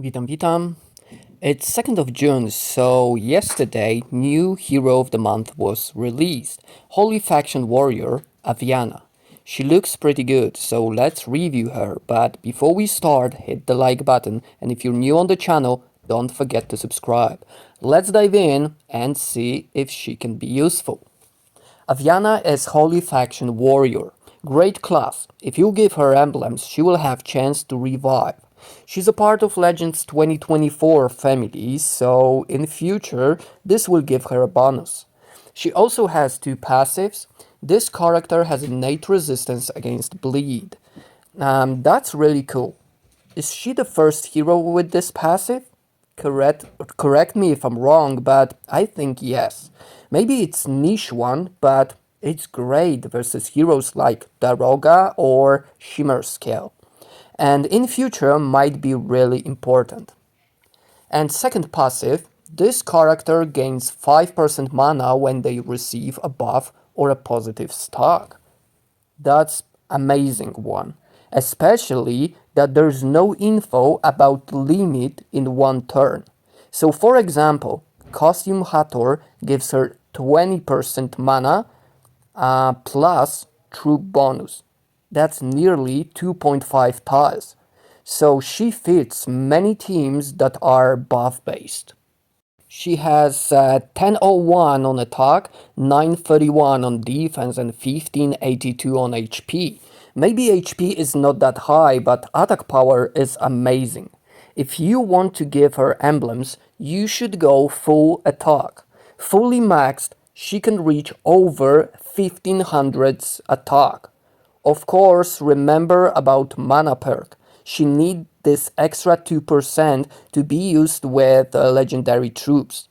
Witam, witam. It's 2nd of June, so yesterday, new hero of the month was released. Holy Faction Warrior, Aviana. She looks pretty good, so let's review her. But before we start, hit the like button, and if you're new on the channel, don't forget to subscribe. Let's dive in and see if she can be useful. Aviana is Holy Faction Warrior. Great class. If you give her emblems, she will have chance to revive. She's a part of Legends 2024 family, so in future this will give her a bonus. She also has two passives. This character has innate resistance against bleed. Um, that's really cool. Is she the first hero with this passive? Correct, correct me if I'm wrong, but I think yes. Maybe it's niche one, but it's great versus heroes like Daroga or Shimmer Scale. And in future might be really important. And second passive, this character gains 5% mana when they receive a buff or a positive stock. That's amazing one. Especially that there's no info about limit in one turn. So for example, Costume Hathor gives her 20% mana uh, plus troop bonus. That's nearly 2.5 tiles. So she fits many teams that are buff based. She has uh, 1001 on attack, 931 on defense, and 1582 on HP. Maybe HP is not that high, but attack power is amazing. If you want to give her emblems, you should go full attack. Fully maxed, she can reach over 1500 attack. Of course, remember about mana perk. She need this extra 2% to be used with uh, legendary troops.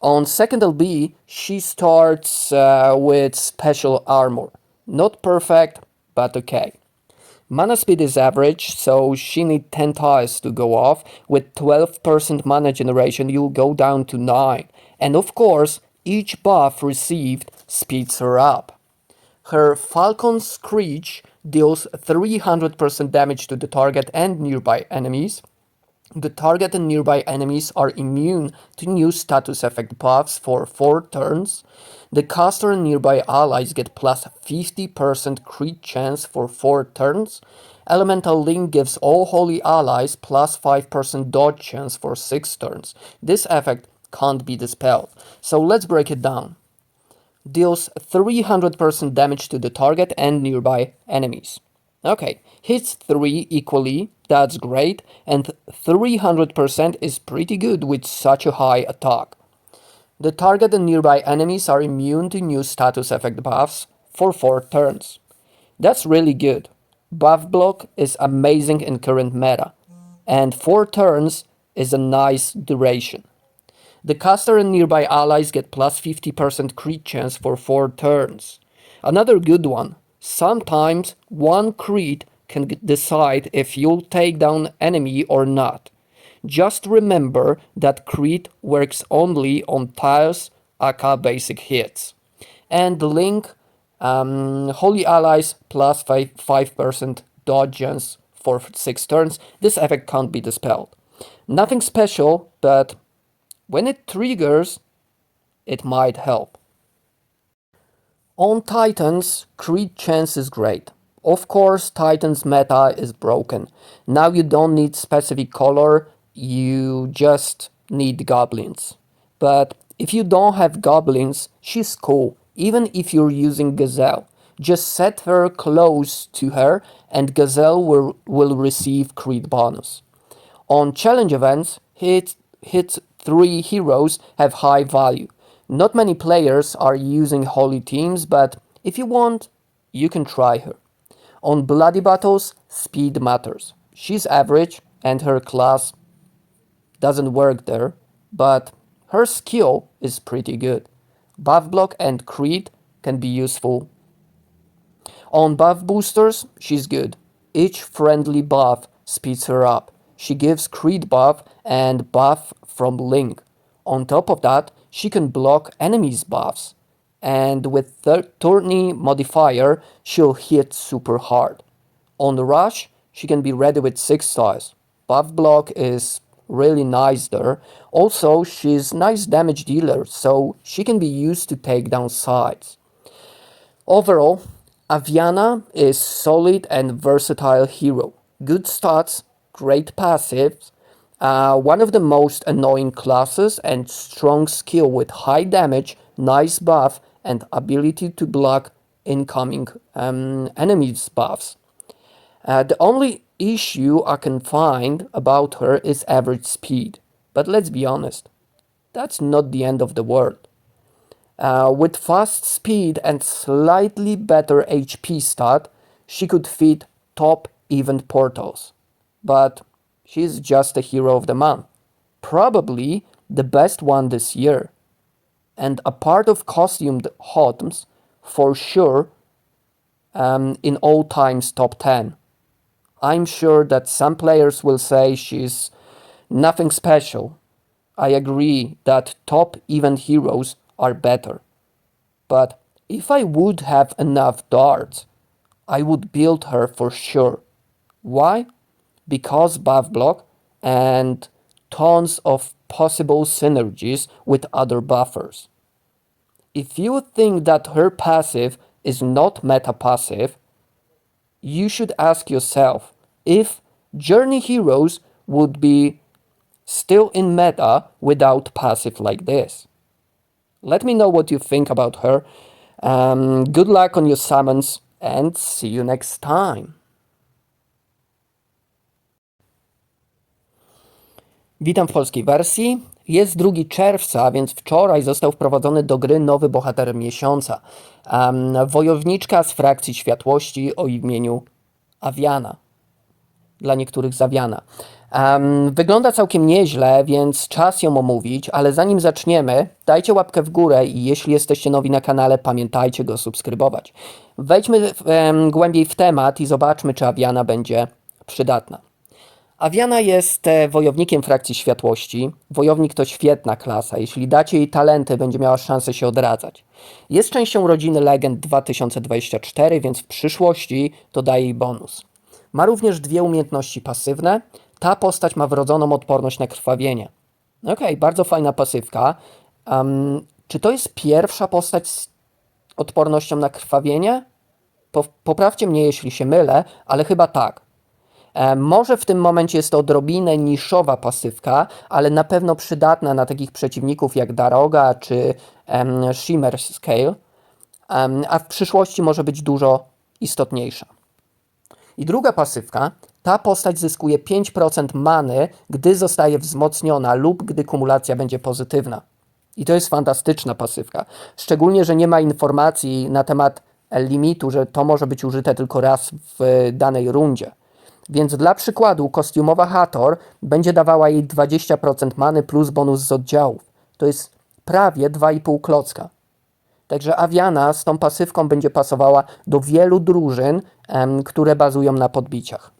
On second LB, she starts uh, with special armor. Not perfect, but okay. Mana speed is average, so she need 10 tiles to go off. With 12% mana generation, you'll go down to 9. And of course, each buff received speeds her up. Her Falcon Screech deals 300% damage to the target and nearby enemies. The target and nearby enemies are immune to new status effect buffs for 4 turns. The caster and nearby allies get plus 50% crit chance for 4 turns. Elemental Link gives all holy allies plus 5% dodge chance for 6 turns. This effect can't be dispelled. So let's break it down deals 300% damage to the target and nearby enemies. Okay, hits 3 equally, that's great, and 300% is pretty good with such a high attack. The target and nearby enemies are immune to new status effect buffs for 4 turns. That's really good. Buff block is amazing in current meta, and 4 turns is a nice duration. The caster and nearby allies get plus 50% crit chance for 4 turns. Another good one. Sometimes one crit can decide if you'll take down enemy or not. Just remember that crit works only on tiles aka basic hits. And the link um, Holy Allies plus 5, 5% dodge chance for 6 turns. This effect can't be dispelled. Nothing special, but when it triggers, it might help. On Titans, crit chance is great. Of course, Titans meta is broken. Now you don't need specific color, you just need goblins. But if you don't have goblins, she's cool, even if you're using Gazelle. Just set her close to her and Gazelle will, will receive crit bonus. On challenge events, hit, hit three heroes have high value. Not many players are using holy teams, but if you want, you can try her. On bloody battles, speed matters. She's average and her class doesn't work there, but her skill is pretty good. Buff block and creed can be useful. On buff boosters, she's good. Each friendly buff speeds her up. She gives creed buff and buff from Link. On top of that, she can block enemies' buffs, and with the tourney modifier, she'll hit super hard. On the rush, she can be ready with 6 stars. Buff block is really nice there. Also, she's nice damage dealer, so she can be used to take down sides. Overall, Aviana is solid and versatile hero. Good stats, great passives, uh, one of the most annoying classes and strong skill with high damage, nice buff, and ability to block incoming um, enemies buffs. Uh, the only issue I can find about her is average speed. But let's be honest, that's not the end of the world. Uh, with fast speed and slightly better HP stat, she could feed top event portals. But she's just a hero of the month. Probably the best one this year. And a part of costumed Hotms, for sure, um, in all times top 10. I'm sure that some players will say she's nothing special. I agree that top event heroes are better. But if I would have enough darts, I would build her for sure. Why? Because buff block and tons of possible synergies with other buffers. If you think that her passive is not meta passive, you should ask yourself if Journey Heroes would be still in meta without passive like this. Let me know what you think about her. Um, good luck on your summons and see you next time. Witam w polskiej wersji. Jest 2 czerwca, więc wczoraj został wprowadzony do gry nowy bohater miesiąca. Um, wojowniczka z frakcji światłości o imieniu Aviana. Dla niektórych Zawiana. Um, wygląda całkiem nieźle, więc czas ją omówić, ale zanim zaczniemy, dajcie łapkę w górę i jeśli jesteście nowi na kanale, pamiętajcie go subskrybować. Wejdźmy um, głębiej w temat i zobaczmy, czy Aviana będzie przydatna. Aviana jest e, wojownikiem frakcji światłości. Wojownik to świetna klasa. Jeśli dacie jej talenty, będzie miała szansę się odradzać. Jest częścią rodziny Legend 2024, więc w przyszłości to daje jej bonus. Ma również dwie umiejętności pasywne. Ta postać ma wrodzoną odporność na krwawienie. Okej, okay, bardzo fajna pasywka. Um, czy to jest pierwsza postać z odpornością na krwawienie? Po, poprawcie mnie, jeśli się mylę, ale chyba tak. E, może w tym momencie jest to odrobinę niszowa pasywka, ale na pewno przydatna na takich przeciwników jak Daroga czy um, Shimmer Scale, um, a w przyszłości może być dużo istotniejsza. I druga pasywka, ta postać zyskuje 5% many, gdy zostaje wzmocniona lub gdy kumulacja będzie pozytywna. I to jest fantastyczna pasywka. Szczególnie, że nie ma informacji na temat limitu, że to może być użyte tylko raz w danej rundzie. Więc dla przykładu kostiumowa Hathor będzie dawała jej 20% many plus bonus z oddziałów. To jest prawie 2,5 klocka. Także Aviana z tą pasywką będzie pasowała do wielu drużyn, um, które bazują na podbiciach.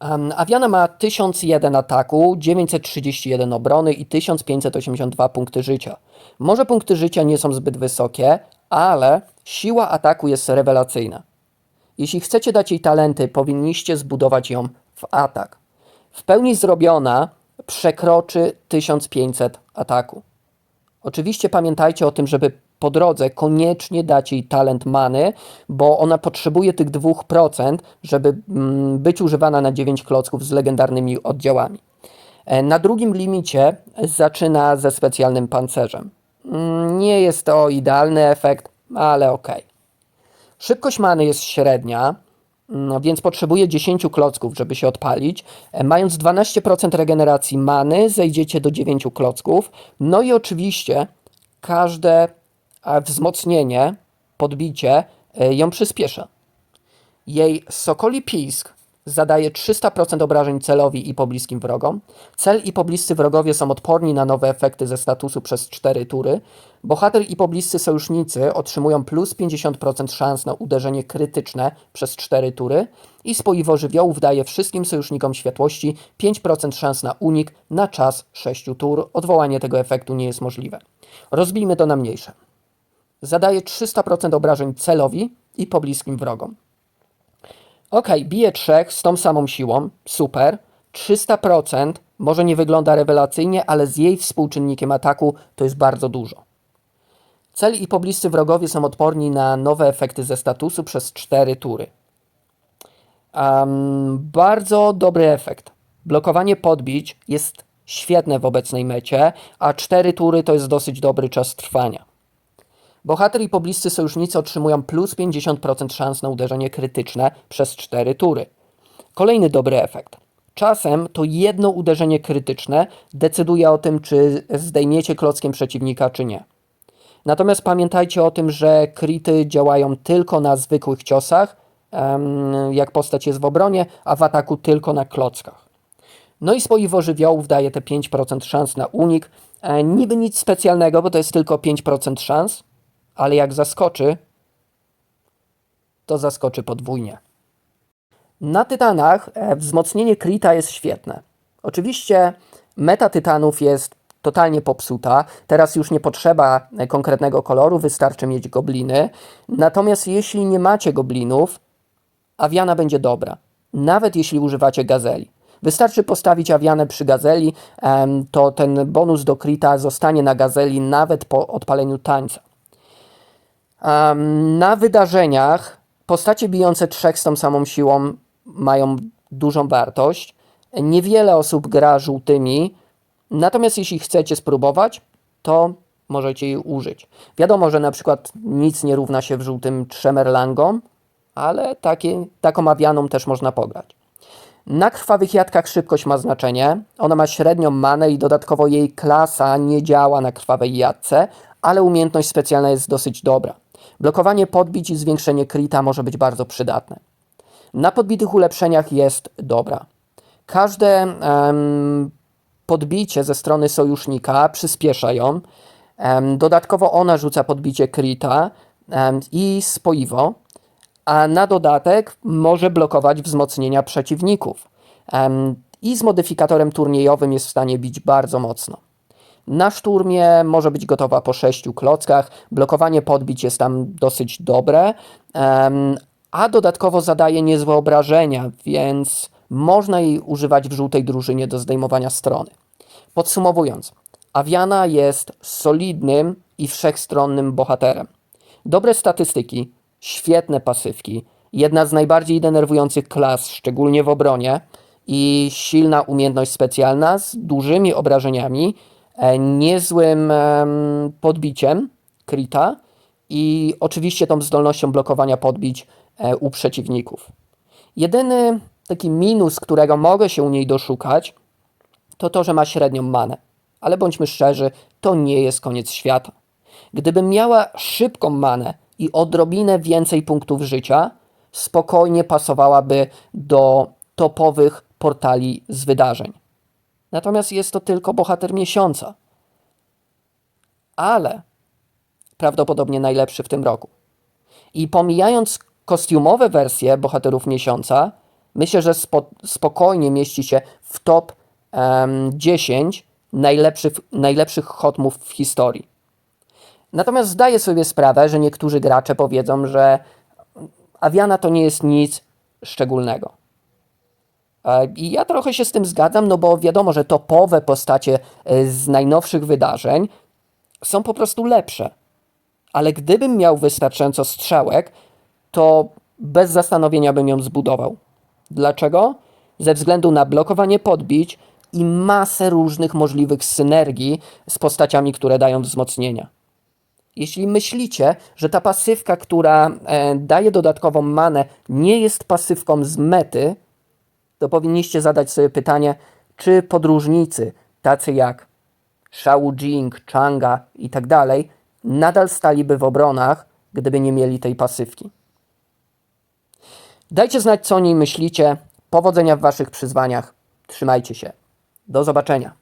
Um, Aviana ma 1001 ataku, 931 obrony i 1582 punkty życia. Może punkty życia nie są zbyt wysokie, ale siła ataku jest rewelacyjna. Jeśli chcecie dać jej talenty, powinniście zbudować ją w atak. W pełni zrobiona przekroczy 1500 ataku. Oczywiście pamiętajcie o tym, żeby po drodze koniecznie dać jej talent many, bo ona potrzebuje tych 2%, żeby mm, być używana na 9 klocków z legendarnymi oddziałami. E, na drugim limicie zaczyna ze specjalnym pancerzem. Mm, nie jest to idealny efekt, ale ok. Szybkość many jest średnia, mm, więc potrzebuje 10 klocków, żeby się odpalić. E, mając 12% regeneracji many, zejdziecie do 9 klocków. No i oczywiście każde wzmocnienie, podbicie e, ją przyspiesza. Jej sokoli pisk zadaje 300% obrażeń celowi i pobliskim wrogom. Cel i pobliscy wrogowie są odporni na nowe efekty ze statusu przez 4 tury. Bohater i pobliscy sojusznicy otrzymują plus 50% szans na uderzenie krytyczne przez 4 tury i spoiwo żywiołów daje wszystkim sojusznikom światłości 5% szans na unik na czas 6 tur. Odwołanie tego efektu nie jest możliwe. Rozbijmy to na mniejsze. Zadaje 300% obrażeń celowi i pobliskim wrogom. Ok, bije trzech z tą samą siłą, super. 300% może nie wygląda rewelacyjnie, ale z jej współczynnikiem ataku to jest bardzo dużo. Cel i pobliscy wrogowie są odporni na nowe efekty ze statusu przez 4 tury. Um, bardzo dobry efekt. Blokowanie podbić jest świetne w obecnej mecie, a 4 tury to jest dosyć dobry czas trwania. Bohater i pobliscy sojusznicy otrzymują plus 50% szans na uderzenie krytyczne przez 4 tury. Kolejny dobry efekt. Czasem to jedno uderzenie krytyczne decyduje o tym, czy zdejmiecie klockiem przeciwnika, czy nie. Natomiast pamiętajcie o tym, że kryty działają tylko na zwykłych ciosach, jak postać jest w obronie, a w ataku tylko na klockach. No i spoiwo żywiołów daje te 5% szans na unik. E, niby nic specjalnego, bo to jest tylko 5% szans, ale jak zaskoczy, to zaskoczy podwójnie. Na tytanach e, wzmocnienie Krita jest świetne. Oczywiście meta tytanów jest totalnie popsuta. Teraz już nie potrzeba e, konkretnego koloru, wystarczy mieć gobliny. Natomiast jeśli nie macie goblinów, awiana będzie dobra. Nawet jeśli używacie gazeli. Wystarczy postawić awianę przy gazeli, to ten bonus do krita zostanie na gazeli nawet po odpaleniu tańca. Na wydarzeniach postacie bijące trzech z tą samą siłą mają dużą wartość. Niewiele osób gra żółtymi, natomiast jeśli chcecie spróbować, to możecie jej użyć. Wiadomo, że na przykład nic nie równa się w żółtym Tremerlangom, ale takie, taką awianą też można pograć. Na krwawych jadkach szybkość ma znaczenie. Ona ma średnią manę i dodatkowo jej klasa nie działa na krwawej jadce, ale umiejętność specjalna jest dosyć dobra. Blokowanie podbić i zwiększenie krita może być bardzo przydatne. Na podbitych ulepszeniach jest dobra. Każde podbicie ze strony sojusznika przyspiesza ją. Dodatkowo ona rzuca podbicie krita i spoiwo, a na dodatek może blokować wzmocnienia przeciwników. I z modyfikatorem turniejowym jest w stanie bić bardzo mocno. Na szturmie może być gotowa po 6 klockach, blokowanie podbić jest tam dosyć dobre, a dodatkowo zadaje niezłe obrażenia, więc można jej używać w żółtej drużynie do zdejmowania strony. Podsumowując, Aviana jest solidnym i wszechstronnym bohaterem. Dobre statystyki, świetne pasywki, jedna z najbardziej denerwujących klas, szczególnie w obronie, i silna umiejętność specjalna z dużymi obrażeniami, niezłym em, podbiciem krita i oczywiście tą zdolnością blokowania podbić e, u przeciwników. Jedyny taki minus, którego mogę się u niej doszukać, to to, że ma średnią manę. Ale bądźmy szczerzy, to nie jest koniec świata. Gdybym miała szybką manę i odrobinę więcej punktów życia, spokojnie pasowałaby do topowych portali z wydarzeń. Natomiast jest to tylko bohater miesiąca. Ale prawdopodobnie najlepszy w tym roku. I pomijając kostiumowe wersje bohaterów miesiąca, myślę, że spo, spokojnie mieści się w top em, 10 najlepszych, najlepszych hotmów w historii. Natomiast zdaję sobie sprawę, że niektórzy gracze powiedzą, że Aviana to nie jest nic szczególnego. E, I ja trochę się z tym zgadzam, no bo wiadomo, że topowe postacie e, z najnowszych wydarzeń są po prostu lepsze. Ale gdybym miał wystarczająco strzałek, to bez zastanowienia bym ją zbudował. Dlaczego? Ze względu na blokowanie podbić i masę różnych możliwych synergii z postaciami, które dają wzmocnienia. Jeśli myślicie, że ta pasywka, która e, daje dodatkową manę, nie jest pasywką z mety, to powinniście zadać sobie pytanie, czy podróżnicy, tacy jak Shao Jing, Changa i tak dalej, nadal staliby w obronach, gdyby nie mieli tej pasywki. Dajcie znać, co o niej myślicie. Powodzenia w waszych przyzwaniach. Trzymajcie się. Do zobaczenia.